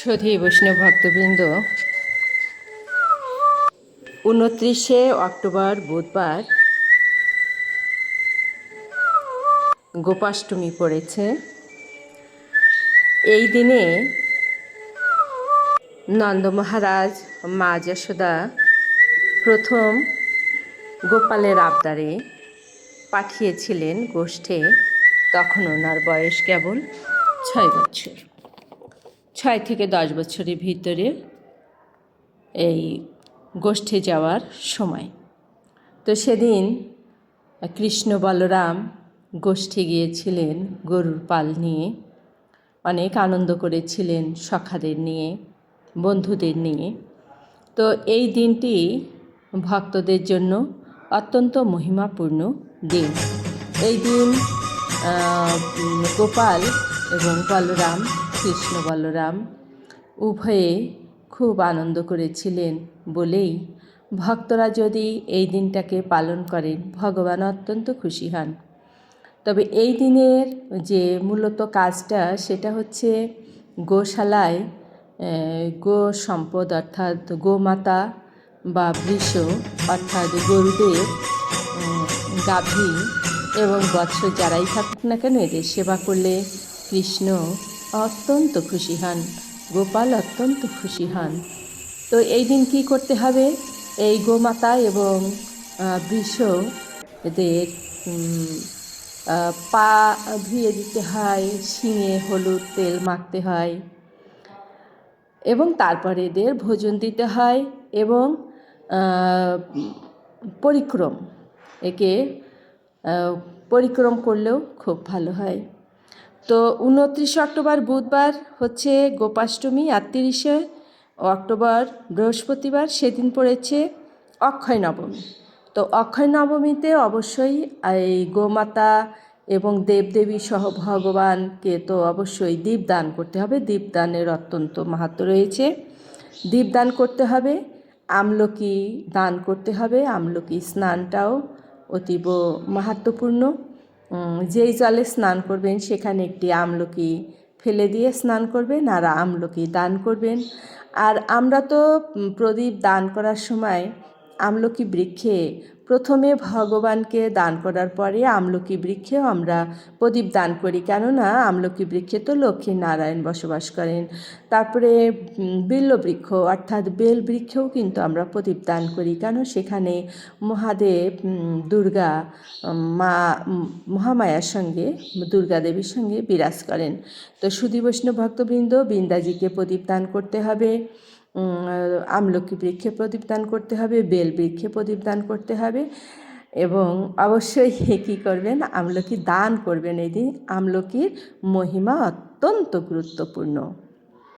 সুধী বৈষ্ণব ভক্তবৃন্দ, উনত্রিশে অক্টোবর বুধবার গোপাষ্টমী পড়েছে। এই দিনে নন্দ মহারাজ মা যশোদা প্রথম গোপালের আবদারে পাঠিয়েছিলেন গোষ্ঠে, তখন ওনার বয়স কেবল ছয় বছর। ছয় থেকে দশ বছরের ভিতরে এই গোষ্ঠে যাওয়ার সময়। তো সেদিন কৃষ্ণ বলরাম গোষ্ঠী গিয়েছিলেন গরুর পাল নিয়ে, অনেক আনন্দ করেছিলেন সখাদের নিয়ে, বন্ধুদের নিয়ে। তো এই দিনটি ভক্তদের জন্য অত্যন্ত মহিমাপূর্ণ দিন। এই দিন গোপাল এবং বলরাম কৃষ্ণ বলরাম উভয়ে খুব আনন্দ করেছিলেন বলেই ভক্তরা যদি এই দিনটাকে পালন করেন, ভগবান অত্যন্ত খুশি হন। তবে এই দিনের যে মূলত কাজটা, সেটা হচ্ছে গোশালায় গো সম্পদ অর্থাৎ গোমাতা বা বৃষ অর্থাৎ গরুদের গাভী এবং বৎস যারাই থাকুক না কেন, এদের সেবা করলে কৃষ্ণ অত্যন্ত খুশি হন। গোপাল অত্যন্ত খুশি হন। তো এই দিন কী করতে হবে? এই গোমাতা এবং এদের পা ধুয়ে দিতে হয়, শিঙে, হলুদ তেল মাখতে হয় এবং তারপরে এদের ভোজন দিতে হয় এবং পরিক্রম। একে পরিক্রম করলেও খুব ভালো হয়। তো উনত্রিশে অক্টোবর বুধবার হচ্ছে গোপাষ্টমী, আর তিরিশে অক্টোবর বৃহস্পতিবার সেদিন পড়েছে অক্ষয় নবমী। তো অক্ষয় নবমীতে অবশ্যই এই গোমাতা এবং দেবদেবী সহ ভগবানকে তো অবশ্যই দীপদান করতে হবে। দীপদানের অত্যন্ত মাহাত্ম রয়েছে। দীপদান করতে হবে, আমলকি দান করতে হবে, আমলকি স্নানটাও অতীব মাহাত্মপূর্ণ যেই জলে স্নান করবেন সেখানে একটি আমলকি ফেলে দিয়ে স্নান করবেন আর আমলকি দান করবেন। আর আমরা তো প্রদীপ দান করার সময় আমলকি বৃক্ষে প্রথমে ভগবানকে দান করার পরে আমলকি বৃক্ষেও আমরা প্রদীপ দান করি। কেননা আমলকি বৃক্ষে তো লক্ষ্মী নারায়ণ বসবাস করেন। তারপরে উম, বিল্ল বৃক্ষ অর্থাৎ বেল বৃক্ষেও কিন্তু আমরা প্রদীপ দান করি। কেন? সেখানে মহাদেব দুর্গা মা মহামায়ার সঙ্গে দুর্গা দেবীর সঙ্গে বিরাজ করেন। তো সুদী বৈষ্ণব ভক্তবৃন্দ বৃন্দাজিকে প্রদীপ দান করতে হবে। আমলকি বৃক্ষে প্রদীপ দান করতে হবে, বেল বৃক্ষে প্রদীপ দান করতে হবে এবং অবশ্যই কী করবেন? আমলকি দান করবেন। এই দিন আমলকির মহিমা অত্যন্ত গুরুত্বপূর্ণ।